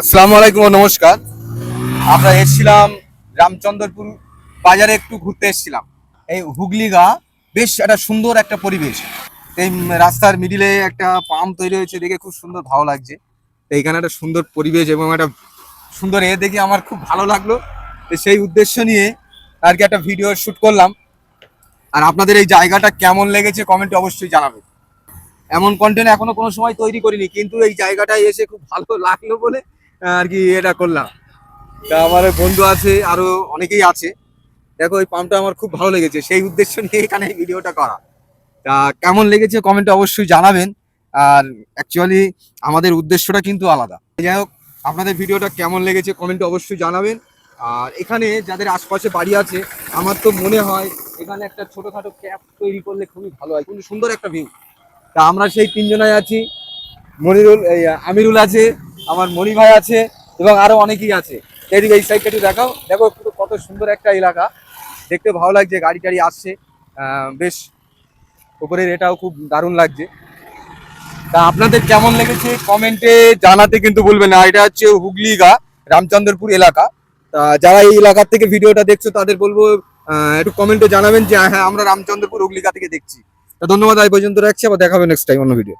আসসালামু আলাইকুম নমস্কার। আমরা এসেছিলাম রামচন্দ্রপুর বাজারে একটু ঘুরতে এসেছিলাম। এই হুগলি গা বেশ একটা সুন্দর একটা পরিবেশ। এই রাস্তার মিডিলে একটা পাম্প তৈরি হয়েছে, দেখে খুব সুন্দর ভালো লাগছে। এইখানে একটা সুন্দর পরিবেশ এবং একটা সুন্দর এ দেখে আমার খুব ভালো লাগল। সেই উদ্দেশ্য নিয়ে আর কি একটা ভিডিও শুট করলাম। আর আপনাদের এই জায়গাটা কেমন লেগেছে কমেন্টে অবশ্যই জানাবেন। এমন কন্টেন্ট এখনও কোনো সময় তৈরি করিনি, কিন্তু এই জায়গাটায় এসে খুব ভালো লাগল বলে আর কি এটা করলাম। তা আমার বন্ধু আছে, আরও অনেকেই আছে। দেখো, এই পাম্পটা আমার খুব ভালো লেগেছে, সেই উদ্দেশ্য নিয়ে এখানে ভিডিওটা করা। তা কেমন লেগেছে কমেন্টে অবশ্যই জানাবেন। আর অ্যাকচুয়ালি আমাদের উদ্দেশ্যটা কিন্তু আলাদা। যাই হোক, আপনাদের ভিডিওটা কেমন লেগেছে কমেন্টে অবশ্যই জানাবেন। আর এখানে যাদের আশপাশে বাড়ি আছে, আমার তো মনে হয় এখানে একটা ছোটখাটো ক্যাপ তৈরি করলে খুবই ভালো হয় কিন্তু সুন্দর একটা ভিউ তা আমরা সেই তিনজনায় আছি। মনিরুল আমিরুল আছে আমার মনি ভাই আছে এবং আরও অনেকেই আছে। এদিকে এই সাইডটা একটু দেখাও। দেখো কত সুন্দর একটা এলাকা। দেখতে ভালো লাগছে, গাড়ি টাড়ি আসছে। বেশ উপরের এটাও খুব দারুণ লাগছে। তা আপনাদের কেমন লেগেছে কমেন্টে জানাতে কিন্তু বলবেন না। এটা হচ্ছে হুগলিগা রামচন্দ্রপুর এলাকা। তা যারা এই এলাকার থেকে ভিডিওটা দেখছ, তাদের বলব একটু কমেন্টে জানাবেন যে হ্যাঁ আমরা রামচন্দ্রপুর হুগলিগা থেকে দেখছি। তা ধন্যবাদ, আজ পর্যন্ত রাখছি। আবার দেখাবে নেক্সট টাইম অন্য ভিডিও